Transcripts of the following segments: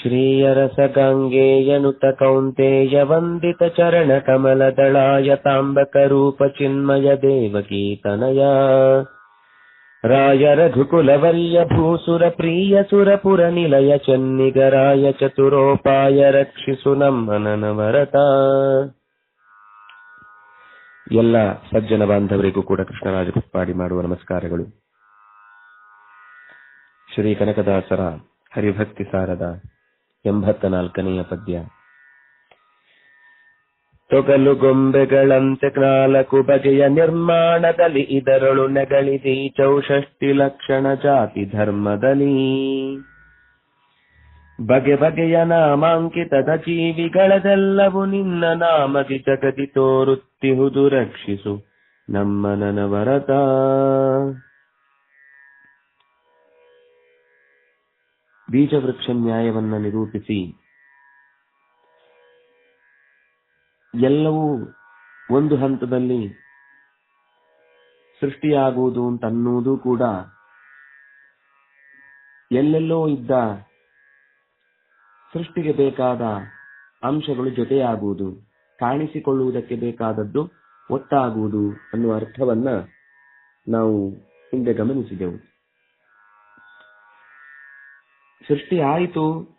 श्रीयरस गङ्गेयनुत कौन्तेय वन्दितचरणकमलदलाय ताम्बकरूपचिन्मय देवकीर्तनया राजरघुकुलवर्यभूसुरप्रियसुरपुरनिलय चन्निगराय चतुरोपाय रक्षिसुनम् हननवरता ಎಲ್ಲ ಸಜ್ಜನ ಬಾಂಧವರಿಗೂ ಕೂಡ ಕೃಷ್ಣರಾಜ ಪುಷ್ಪಾಡಿ ಮಾಡುವ ನಮಸ್ಕಾರಗಳು. ಶ್ರೀ ಕನಕದಾಸರ ಹರಿಭಕ್ತಿ ಸಾರದ ಎಂಬತ್ತ ನಾಲ್ಕನೆಯ ಪದ್ಯ. ತೊಗಲು ಗೊಂಬೆಗಳಂತೆ ನಾಲ್ಕು ಬಗೆಯ ನಿರ್ಮಾಣದಲ್ಲಿ ಇದರಳು ನೆಗಳಿದಿ ಚೌಷಷ್ಟಿ ಲಕ್ಷಣ ಜಾತಿ ಧರ್ಮದಲ್ಲಿ. ಬಗೆ ಬಗೆಯ ನಾಮಾಂಕಿತದ ಜೀವಿಗಳದೆಲ್ಲವೂ ನಿನ್ನ ನಾಮದಿ ಜಗದಿ ತೋರುತ್ತಿಹುದು ರಕ್ಷಿಸು ನಮ್ಮ ನನವರತ ಬೀಜವೃಕ್ಷ ನ್ಯಾಯವನ್ನ ನಿರೂಪಿಸಿ. ಎಲ್ಲವೂ ಒಂದು ಹಂತದಲ್ಲಿ ಸೃಷ್ಟಿಯಾಗುವುದು ಅಂತ ಅನ್ನುವುದು ಕೂಡ ಎಲ್ಲೆಲ್ಲೋ ಇದ್ದ ಸೃಷ್ಟಿಗೆ ಬೇಕಾದ ಅಂಶಗಳು ಜೊತೆಯಾಗುವುದು. ಕಾಣಿಸಿಕೊಳ್ಳುವುದಕ್ಕೆ ಬೇಕಾದದ್ದು ಒಟ್ಟಾಗುವುದು ಅನ್ನುವ ಅರ್ಥವನ್ನ ನಾವು ಹಿಂದೆ ಗಮನಿಸಿದೆವು. ಸೃಷ್ಟಿ ಆಯಿತು.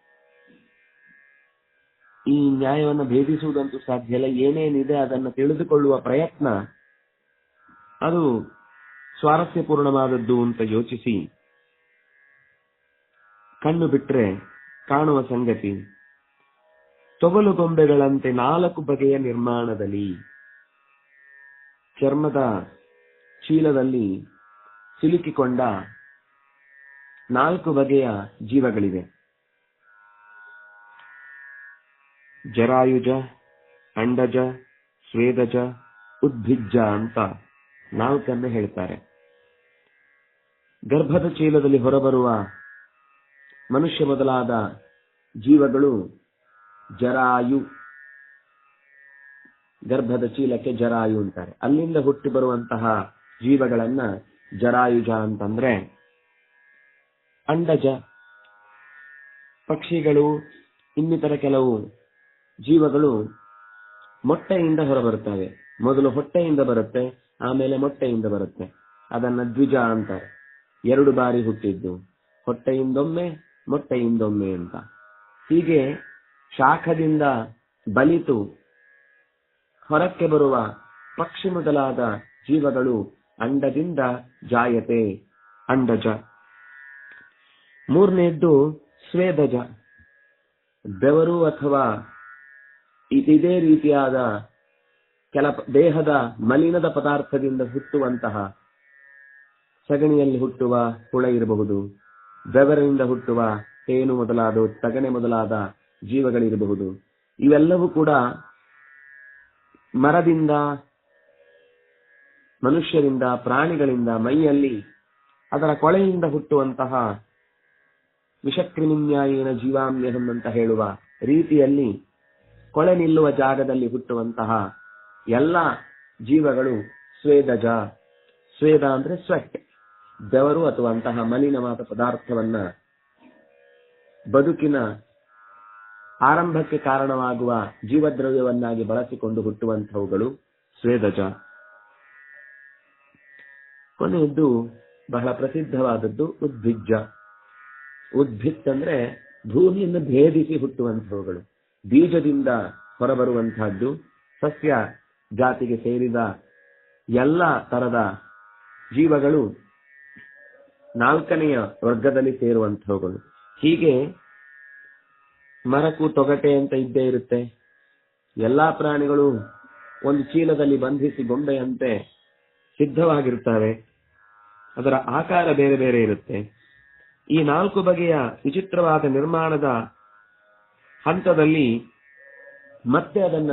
ಈ ನ್ಯಾಯವನ್ನು ಭೇದಿಸುವುದಂತೂ ಸಾಧ್ಯ ಇಲ್ಲ. ಏನೇನಿದೆ ಅದನ್ನು ತಿಳಿದುಕೊಳ್ಳುವ ಪ್ರಯತ್ನ. ಅದು ಸ್ವಾರಸ್ಯಪೂರ್ಣವಾದದ್ದು ಅಂತ ಯೋಚಿಸಿ. ಕಣ್ಣು ಬಿಟ್ರೆ ಕಾಣುವ ಸಂಗತಿ ತೊಗಲು ಗೊಂಬೆಗಳಂತೆ ನಾಲ್ಕು ಬಗೆಯ ನಿರ್ಮಾಣದಲ್ಲಿ ಚರ್ಮದ ಚೀಲದಲ್ಲಿ ಸಿಲುಕಿಕೊಂಡ ನಾಲ್ಕು ಬಗೆಯ ಜೀವಗಳಿವೆ. ಜರಾಯುಜ, ಅಂಡಜ, ಸ್ವೇದಜ, ಉದ್ಭಿಜ್ಜ ಅಂತ ನಾಲ್ಕನ್ನು ಹೇಳ್ತಾರೆ. ಗರ್ಭದ ಚೀಲದಲ್ಲಿ ಹೊರಬರುವ ಮನುಷ್ಯ ಮೊದಲಾದ ಜೀವಗಳು ಜರಾಯು. ಗರ್ಭದ ಚೀಲಕ್ಕೆ ಜರಾಯು ಅಂತಾರೆ. ಅಲ್ಲಿಂದ ಹುಟ್ಟಿ ಬರುವಂತಹ ಜೀವಗಳನ್ನ ಜರಾಯುಜ ಅಂತಂದ್ರೆ ಅಂಡಜ. ಪಕ್ಷಿಗಳು, ಇನ್ನಿತರ ಕೆಲವು ಜೀವಗಳು ಮೊಟ್ಟೆಯಿಂದ ಹೊರಬರುತ್ತವೆ. ಮೊದಲು ಹೊಟ್ಟೆಯಿಂದ ಬರುತ್ತೆ, ಆಮೇಲೆ ಮೊಟ್ಟೆಯಿಂದ ಬರುತ್ತೆ. ಅದನ್ನ ದ್ವಿಜ ಅಂತಾರೆ. ಎರಡು ಬಾರಿ ಹುಟ್ಟಿದ್ದು. ಹೊಟ್ಟೆಯಿಂದೊಮ್ಮೆ, ಮೊಟ್ಟೆಯಿಂದೊಮ್ಮೆ ಅಂತ. ಹೀಗೆ ಶಾಖದಿಂದ ಬಲಿತು. ಹೊರಕ್ಕೆ ಬರುವ ಪಕ್ಷಿ ಮೊದಲಾದ ಜೀವಗಳು ಅಂಡದಿಂದ ಜಾಯತೆ, ಅಂಡಜ. ಮೂರನೆಯದ್ದು ಸ್ವೇದಜ. ಬೆವರು ಅಥವಾ ಇದೇ ರೀತಿಯಾದ ಕೆಲ ದೇಹದ ಮಲಿನದ ಪದಾರ್ಥದಿಂದ ಹುಟ್ಟುವಂತಹ ಸಗಣಿಯಲ್ಲಿ ಹುಟ್ಟುವ ಹುಳ ಇರಬಹುದು. ಬೆವರಿನಿಂದ ಹುಟ್ಟುವ ತೇನು ಮೊದಲಾದ ತಗಣೆ ಮೊದಲಾದ ಜೀವಗಳಿರಬಹುದು. ಇವೆಲ್ಲವೂ ಕೂಡ ಮರದಿಂದ, ಮನುಷ್ಯರಿಂದ, ಪ್ರಾಣಿಗಳಿಂದ ಮೈಯಲ್ಲಿ ಅದರ ಕೊಳೆಯಿಂದ ಹುಟ್ಟುವಂತಹ ವಿಷಕ್ರಿಮಿನ್ಯಾಯೇನ ಜೀವಾಮ್ಯಹಂ ಅಂತ ಹೇಳುವ ರೀತಿಯಲ್ಲಿ ಕೊಳೆ ನಿಲ್ಲುವ ಜಾಗದಲ್ಲಿ ಹುಟ್ಟುವಂತಹ ಎಲ್ಲ ಜೀವಗಳು ಸ್ವೇದಜ. ಸ್ವೇದ ಅಂದ್ರೆ ಸ್ವೆಟ್ ಬೆವರು ಅಥವಾ ಅಂತಹ ಮಲಿನವಾದ ಪದಾರ್ಥವನ್ನ ಬದುಕಿನ ಆರಂಭಕ್ಕೆ ಕಾರಣವಾಗುವ ಜೀವದ್ರವ್ಯವನ್ನಾಗಿ ಬಳಸಿಕೊಂಡು ಹುಟ್ಟುವಂತಹವುಗಳು ಸ್ವೇದಜ. ಕೊನೆಯದ್ದು ಬಹಳ ಪ್ರಸಿದ್ಧವಾದದ್ದು ಉದ್ಭಿಜ್ಜ. ಉದ್ಭಿತ್ ಅಂದ್ರೆ ಭೂಮಿಯನ್ನು ಭೇದಿಸಿ ಹುಟ್ಟುವಂತಹವುಗಳು ಬೀಜದಿಂದ ಹೊರಬರುವಂತಹದ್ದು ಸಸ್ಯ ಜಾತಿಗೆ ಸೇರಿದ ಎಲ್ಲ ತರದ ಜೀವಗಳು ನಾಲ್ಕನೆಯ ವರ್ಗದಲ್ಲಿ ಸೇರುವಂತಹವುಗಳು ಹೀಗೆ ಮರಕು ತೊಗಟೆ ಅಂತ ಇದ್ದೇ ಇರುತ್ತೆ. ಎಲ್ಲಾ ಪ್ರಾಣಿಗಳು ಒಂದು ಚೀಲದಲ್ಲಿ ಬಂಧಿಸಿ ಗೊಂಬೆಯಂತೆ ಸಿದ್ಧವಾಗಿರುತ್ತವೆ ಅದರ ಆಕಾರ ಬೇರೆ ಬೇರೆ ಇರುತ್ತೆ. ಈ ನಾಲ್ಕು ಬಗೆಯ ವಿಚಿತ್ರವಾದ ನಿರ್ಮಾಣದ ಹಂತದಲ್ಲಿ ಮತ್ತೆ ಅದನ್ನ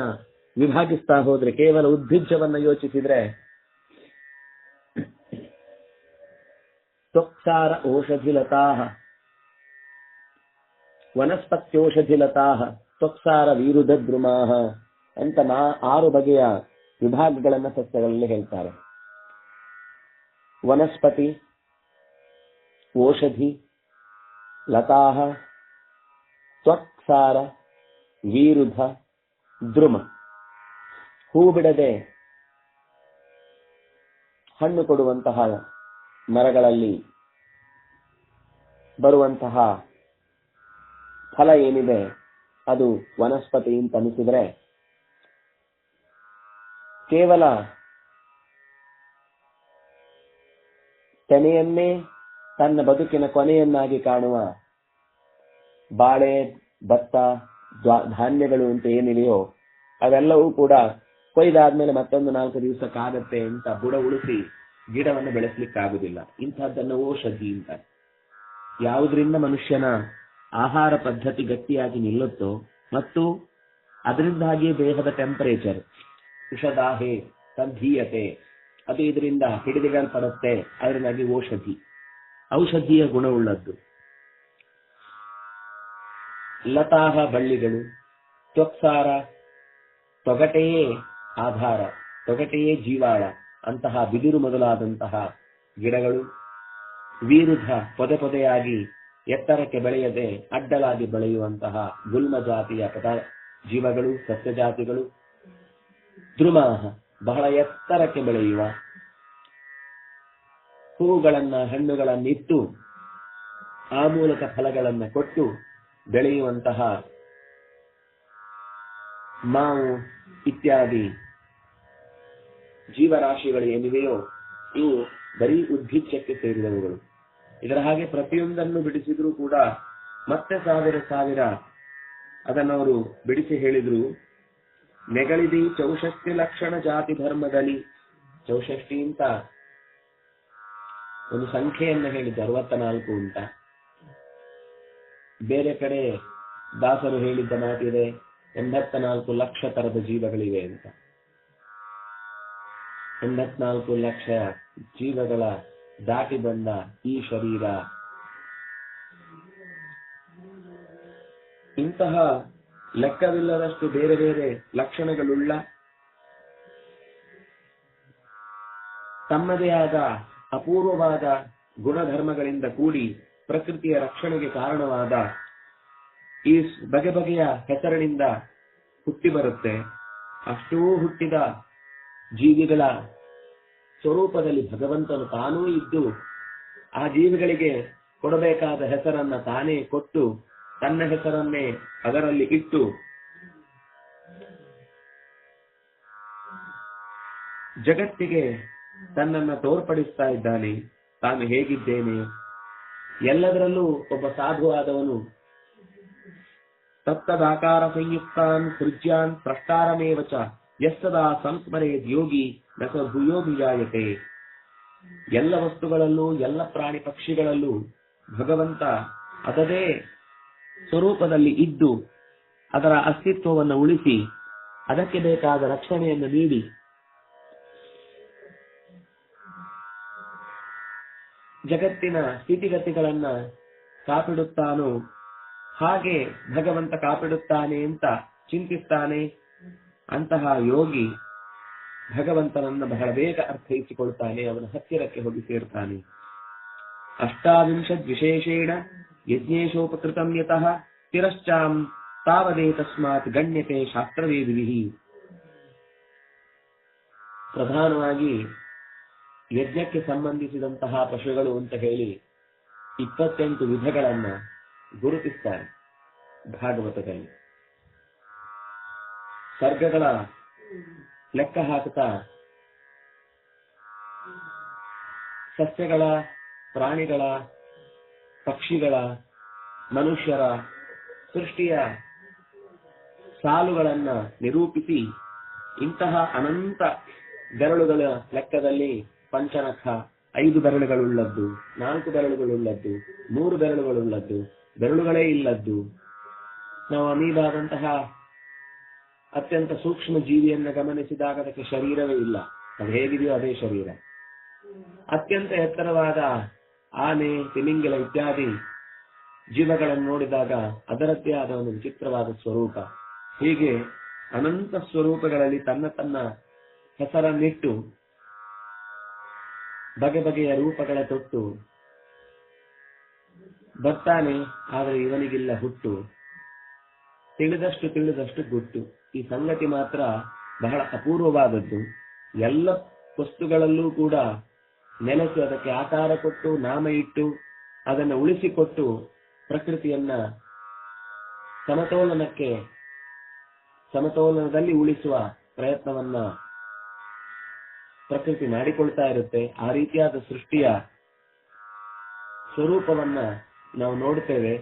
ವಿಭಾಗಿಸ್ತಾ ಹೋದ್ರೆ, ಕೇವಲ ಉದ್ಭಿಜ್ಜವನ್ನ ಯೋಚಿಸಿದ್ರೆ ತ್ವಕ್ಸಾರ ಓಷಧಿಲತಾ ವನಸ್ಪತ್ಯೋಷಧಿಲತಾ ತ್ವಕ್ಸಾರ ವೀರುದ್ರುಮಾಹ ಅಂತ ನಾ ಆರು ಬಗೆಯ ವಿಭಾಗಗಳನ್ನ ಸಸ್ಯಗಳಲ್ಲಿ ಹೇಳ್ತಾರೆ. ವನಸ್ಪತಿ, ಓಷಧಿ, ಲತಾಹ, ತ್ವಕ್ಸಾರ, ವೀರುಧ, ದ್ರುಮ. ಹೂ ಬಿಡದೆ ಹಣ್ಣು ಕೊಡುವಂತಹ ಮರಗಳಲ್ಲಿ ಬರುವಂತಹ ಫಲ ಏನಿದೆ ಅದು ವನಸ್ಪತಿ ಅಂತ ಅನಿಸಿದ್ರೆ ಕೇವಲ ತೆನೆಯನ್ನೇ ತನ್ನ ಬದುಕಿನ ಕೊನೆಯನ್ನಾಗಿ ಕಾಣುವ ಬಾಳೆ, ಭತ್ತ ಧಾನ್ಯಗಳು ಅಂತ ಏನಿದೆಯೋ ಅವೆಲ್ಲವೂ ಕೂಡ ಕೊಯ್ದಾದ್ಮೇಲೆ ಮತ್ತೊಂದು ನಾಲ್ಕು ದಿವಸ ಕಾಗತ್ತೆ ಅಂತ ಬುಡ ಉಳಿಸಿ ಗಿಡವನ್ನು ಬೆಳೆಸಲಿಕ್ಕಾಗುದಿಲ್ಲ. ಇಂಥದ್ದನ್ನು ಓಷಧಿ ಅಂತ ಯಾವುದರಿಂದ ಮನುಷ್ಯನ ಆಹಾರ ಪದ್ಧತಿ ಗಟ್ಟಿಯಾಗಿ ನಿಲ್ಲುತ್ತೋ ಮತ್ತು ಅದರಿಂದಾಗಿ ದೇಹದ ಟೆಂಪರೇಚರ್ ವಿಷದಾಹೆ ಸಂಧೀಯತೆ, ಅದು ಇದರಿಂದ ಹಿಡಿದಿಡಲ್ಪಡುತ್ತೆ, ಅದರಿಂದಾಗಿ ಔಷಧಿ. ಔಷಧೀಯ ಗುಣವುಳ್ಳದ್ದು. ಲತಾಹ ಬಳ್ಳಿಗಳು, ತ್ವಕ್ಸಾರ, ತೊಗಟೆಯೇ ಆಧಾರ, ತೊಗಟೆಯೇ ಜೀವಾಳ, ಅಂತಹ ಬಿದಿರು ಮೊದಲಾದಂತಹ ಗಿಡಗಳು ವಿರುದ್ಧ ಪೊದೆ ಪೊದೆಯಾಗಿ ಎತ್ತರಕ್ಕೆ ಬೆಳೆಯದೆ ಅಡ್ಡಲಾಗಿ ಬೆಳೆಯುವಂತಹ ಗುಲ್ಮ ಜಾತಿಯ ಪದ ಜೀವಗಳು, ಸಸ್ಯ ಜಾತಿಗಳು, ದ್ರುಮಾಹ, ಬಹಳ ಎತ್ತರಕ್ಕೆ ಬೆಳೆಯುವ ಹೂವುಗಳನ್ನ ಹಣ್ಣುಗಳನ್ನಿಟ್ಟು ಆ ಮೂಲಕ ಫಲಗಳನ್ನ ಕೊಟ್ಟು ಬೆಳೆಯುವಂತಹ ಮಾವು ಇತ್ಯಾದಿ ಜೀವರಾಶಿಗಳು ಏನಿವೆಯೋ ಇವು ಬರೀ ಉದ್ಭಿಜ್ಯಕ್ಕೆ ಸೇರಿದವುಗಳು. ಇದರ ಹಾಗೆ ಪ್ರತಿಯೊಂದನ್ನು ಬಿಡಿಸಿದ್ರು ಕೂಡ ಮತ್ತೆ ಸಾವಿರ ಸಾವಿರ ಅದನ್ನವರು ಬಿಡಿಸಿ ಹೇಳಿದ್ರು. ನೆಗಳಿದಿ ಚೌಷಷ್ಟಿ ಲಕ್ಷಣ ಜಾತಿ ಧರ್ಮದಲ್ಲಿ ಚೌಷಷ್ಟಿ ಅಂತ ಒಂದು ಸಂಖ್ಯೆಯನ್ನು ಹೇಳಿದ್ದು ಅರವತ್ತ ನಾಲ್ಕು ಅಂತ. ಬೇರೆ ಕಡೆ ದಾಸರು ಹೇಳಿದ್ದ ಮಾತಿದೆ ಎಂಬತ್ತ ನಾಲ್ಕು ಲಕ್ಷ ತರದ ಜೀವಗಳಿವೆ ಅಂತ. ಎಂಬತ್ನಾಲ್ಕು ಲಕ್ಷ ಜೀವಗಳ ದಾಟಿ ಬಂದ ಈ ಶರೀರ. ಇಂತಹ ಲೆಕ್ಕವಿಲ್ಲದಷ್ಟು ಬೇರೆ ಬೇರೆ ಲಕ್ಷಣಗಳುಳ್ಳ ತಮ್ಮದೇ ಆದ ಅಪೂರ್ವವಾದ ಗುಣಧರ್ಮಗಳಿಂದ ಕೂಡಿ ಪ್ರಕೃತಿಯ ರಕ್ಷಣೆಗೆ ಕಾರಣವಾದ ಈ ಬಗೆ ಬಗೆಯ ಹೆಸರಿನಿಂದ ಹುಟ್ಟಿ ಬರುತ್ತೆ. ಅಷ್ಟೂ ಹುಟ್ಟಿದ ಜೀವಿಗಳ ಸ್ವರೂಪದಲ್ಲಿ ಭಗವಂತನು ತಾನೂ ಇದ್ದು, ಆ ಜೀವಿಗಳಿಗೆ ಕೊಡಬೇಕಾದ ಹೆಸರನ್ನ ತಾನೇ ಕೊಟ್ಟು, ತನ್ನ ಹೆಸರನ್ನೇ ಅದರಲ್ಲಿ ಇಟ್ಟು, ಜಗತ್ತಿಗೆ ತನ್ನನ್ನ ತೋರ್ಪಡಿಸ್ತಾ ಇದ್ದಾನೆ. ತಾನು ಹೇಗಿದ್ದೇನೆ? ಎಲ್ಲದರಲ್ಲೂ ಒಬ್ಬ ಸಾಧುವಾದವನು. ತತ್ತದಾಕಾರ ಸಂಯುಕ್ತಾನ್ ಸೃಜ್ಯಾನ್ ಪ್ರಷ್ಟಾರಮೇವ ಚ ಯಸ್ತದಾ ಸಂಸ್ಮರೇದ್ ಯೋಗಿ ನಸ ಭೂಯೋಭಿಜಾಯತೆ. ಎಲ್ಲ ವಸ್ತುಗಳಲ್ಲೂ, ಎಲ್ಲ ಪ್ರಾಣಿ ಪಕ್ಷಿಗಳಲ್ಲೂ ಭಗವಂತ ಅದದೇ ಸ್ವರೂಪದಲ್ಲಿ ಇದ್ದು ಅದರ ಅಸ್ತಿತ್ವವನ್ನು ಉಳಿಸಿ ಅದಕ್ಕೆ ಬೇಕಾದ ರಕ್ಷಣೆಯನ್ನು ನೀಡಿ. ಜಗತ್ತಿನ ಸ್ಥಿತಿಗತಿಗಳನ್ನ ಕಾಪಿಡುತ್ತಾನೋ ಹಾಗೆ ಭಗವಂತ ಕಾಪಿಡುತ್ತಾನೆ ಅಂತ ಚಿಂತಿಸ್ತಾನೆ. ಅಂತಹ ಯೋಗಿ ಭಗವಂತನನ್ನ ಬಹಳ ಬೇಗ ಅರ್ಥೈಸಿಕೊಳ್ತಾನೆ, ಅವನ ಹತ್ತಿರಕ್ಕೆ ಹೋಗಿ ಸೇರ್ತಾನೆ. ಅಷ್ಟಾವಿಂಶದ್ ವಿಶೇಷೇಣ ಯಜ್ಞೇಶೋಪಕೃತಂ ಯತಃ ತಿರಶ್ಚಾಂ ತಾವದೇ ತಸ್ಮಾತ್ ಗಣ್ಯತೆ ಶಾಸ್ತ್ರವೇದಿವಿಹಿ ಪ್ರಧಾನವಾಗಿ ಯಜ್ಞಕ್ಕೆ ಸಂಬಂಧಿಸಿದಂತಹ ಪಶುಗಳು ಅಂತ ಹೇಳಿ ಇಪ್ಪತ್ತೆಂಟು ವಿಧಗಳನ್ನ ಗುರುತಿಸ್ತಾರೆ ಭಾಗವತದಲ್ಲಿ. ಸರ್ಗಗಳ ಲೆಕ್ಕ ಹಾಕುತ್ತಾ ಸಸ್ಯಗಳ, ಪ್ರಾಣಿಗಳ, ಪಕ್ಷಿಗಳ, ಮನುಷ್ಯರ ಸೃಷ್ಟಿಯ ಸಾಲುಗಳನ್ನ ನಿರೂಪಿಸಿ ಇಂತಹ ಅನಂತ ಬೆರಳುಗಳ ಲೆಕ್ಕದಲ್ಲಿ ಪಂಚನಖ ಐದು ಬೆರಳುಗಳುಳ್ಳದ್ದು, ನಾಲ್ಕು ಬೆರಳುಗಳುಳ್ಳದ್ದು, ಮೂರು ಬೆರಳುಗಳುಳ್ಳದ್ದು, ಬೆರಳುಗಳೇ ಇಲ್ಲದ್ದು. ನಾವು ಅಮೀಬಾದಂತಹ ಅತ್ಯಂತ ಸೂಕ್ಷ್ಮ ಜೀವಿಯನ್ನ ಗಮನಿಸಿದಾಗ ಅದಕ್ಕೆ ಶರೀರವೇ ಇಲ್ಲ. ಅದು ಹೇಗಿದೆಯೋ ಅದೇ ಶರೀರ. ಅತ್ಯಂತ ಎತ್ತರವಾದ ಆನೆ, ತಿಮಿಂಗಿಲ ಇತ್ಯಾದಿ ಜೀವಗಳನ್ನು ನೋಡಿದಾಗ ಅದರದ್ದೇ ಆದ ಒಂದು ವಿಚಿತ್ರವಾದ ಸ್ವರೂಪ. ಹೀಗೆ ಅನಂತ ಸ್ವರೂಪಗಳಲ್ಲಿ ತನ್ನ ತನ್ನ ಹೆಸರನ್ನಿಟ್ಟು ಬಗೆ ಬಗೆಯ ರೂಪಗಳ ತೊಟ್ಟು ಬರ್ತಾನೆ, ಆದರೆ ಇವನಿಗಿಲ್ಲ ಹುಟ್ಟು. ತಿಳಿದಷ್ಟು ತಿಳಿದಷ್ಟು ಗುಟ್ಟು. ಈ ಸಂಗತಿ ಮಾತ್ರ ಬಹಳ ಅಪೂರ್ವವಾದದ್ದು. ಎಲ್ಲ ವಸ್ತುಗಳಲ್ಲೂ ಕೂಡ ನೆಲೆಸಿ ಅದಕ್ಕೆ ಆಕಾರ ಕೊಟ್ಟು, ನಾಮ ಇಟ್ಟು, ಅದನ್ನು ಉಳಿಸಿಕೊಟ್ಟು ಪ್ರಕೃತಿಯನ್ನ ಸಮತೋಲನಕ್ಕೆ, ಸಮತೋಲನದಲ್ಲಿ ಉಳಿಸುವ ಪ್ರಯತ್ನವನ್ನ ಪ್ರಕೃತಿ ಮಾಡಿಕೊಳ್ತಾ ಇರುತ್ತೆ. ಆ ರೀತಿಯಾದ ಸೃಷ್ಟಿಯ ಸ್ವರೂಪವನ್ನ ನಾವು ನೋಡ್ತೇವೆ.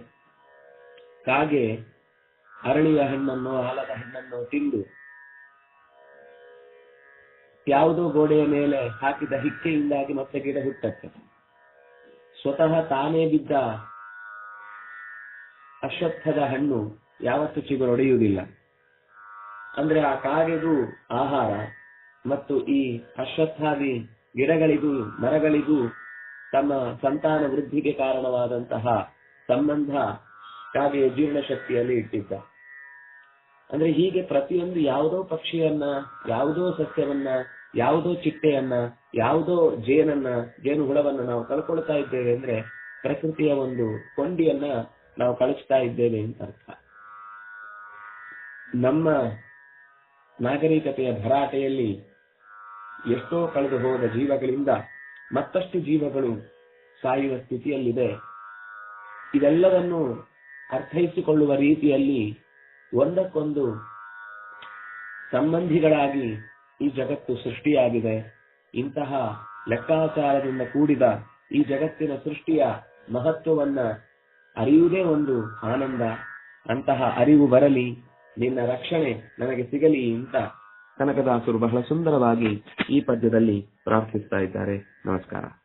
ಕಾಗೆ ಅರಳಿಯ ಹಣ್ಣನ್ನು, ಆಲದ ಹಣ್ಣನ್ನು ತಿಂದು ಯಾವುದೋ ಗೋಡೆಯ ಮೇಲೆ ಹಾಕಿದ ಹಿಕ್ಕೆಯಿಂದಾಗಿ ಮತ್ತೆ ಗಿಡ ಹುಟ್ಟತ್ತೆ. ಸ್ವತಃ ತಾನೇ ಬಿದ್ದ ಅಶ್ವತ್ಥದ ಹಣ್ಣು ಯಾವತ್ತು ಚಿಗುರೊಡೆಯುವುದಿಲ್ಲ ಅಂದ್ರೆ ಆ ಕಾಗೆಗೂ ಆಹಾರ ಮತ್ತು ಈ ಅಶ್ವತ್ಥಾದಿ ಗಿಡಗಳಿಗೂ ಮರಗಳಿಗೂ ತಮ್ಮ ಸಂತಾನ ವೃದ್ಧಿಗೆ ಕಾರಣವಾದಂತಹ ಸಂಬಂಧ ಕಾಗೆಯ ಜೀರ್ಣಶಕ್ತಿಯಲ್ಲಿ ಇಟ್ಟಿದ್ದ. ಅಂದ್ರೆ ಹೀಗೆ ಪ್ರತಿಯೊಂದು ಯಾವುದೋ ಪಕ್ಷಿಯನ್ನ, ಯಾವುದೋ ಸಸ್ಯವನ್ನ, ಯಾವುದೋ ಚಿಟ್ಟೆಯನ್ನ, ಯಾವುದೋ ಜೇನನ್ನ, ಜೇನು ಹುಳವನ್ನ ನಾವು ಕಳ್ಕೊಳ್ತಾ ಇದ್ದೇವೆ ಅಂದ್ರೆ ಪ್ರಕೃತಿಯ ಒಂದು ಕೊಂಡಿಯನ್ನ ನಾವು ಕಳಿಸ್ತಾ ಇದ್ದೇವೆ ಅಂತ ಅರ್ಥ. ನಮ್ಮ ನಾಗರಿಕತೆಯ ಭರಾಟೆಯಲ್ಲಿ ಎಷ್ಟೋ ಕಳೆದು ಹೋದ ಜೀವಗಳಿಂದ ಮತ್ತಷ್ಟು ಜೀವಗಳು ಸಾಯುವ ಸ್ಥಿತಿಯಲ್ಲಿದೆ. ಇದೆಲ್ಲವನ್ನು ಅರ್ಥೈಸಿಕೊಳ್ಳುವ ರೀತಿಯಲ್ಲಿ ಒಂದಕ್ಕೊಂದು ಸಂಬಂಧಿಗಳಾಗಿ ಈ ಜಗತ್ತು ಸೃಷ್ಟಿಯಾಗಿದೆ. ಇಂತಹ ಲೆಕ್ಕಾಚಾರದಿಂದ ಕೂಡಿದ ಈ ಜಗತ್ತಿನ ಸೃಷ್ಟಿಯ ಮಹತ್ವವನ್ನ ಅರಿಯುವುದೇ ಒಂದು ಆನಂದ. ಅಂತಹ ಅರಿವು ಬರಲಿ, ನಿನ್ನ ರಕ್ಷಣೆ ನನಗೆ ಸಿಗಲಿ ಅಂತ ಕನಕದಾಸರು ಬಹಳ ಸುಂದರವಾಗಿ ಈ ಪದ್ಯದಲ್ಲಿ ಪ್ರಾರ್ಥಿಸ್ತಾ ಇದ್ದಾರೆ. ನಮಸ್ಕಾರ.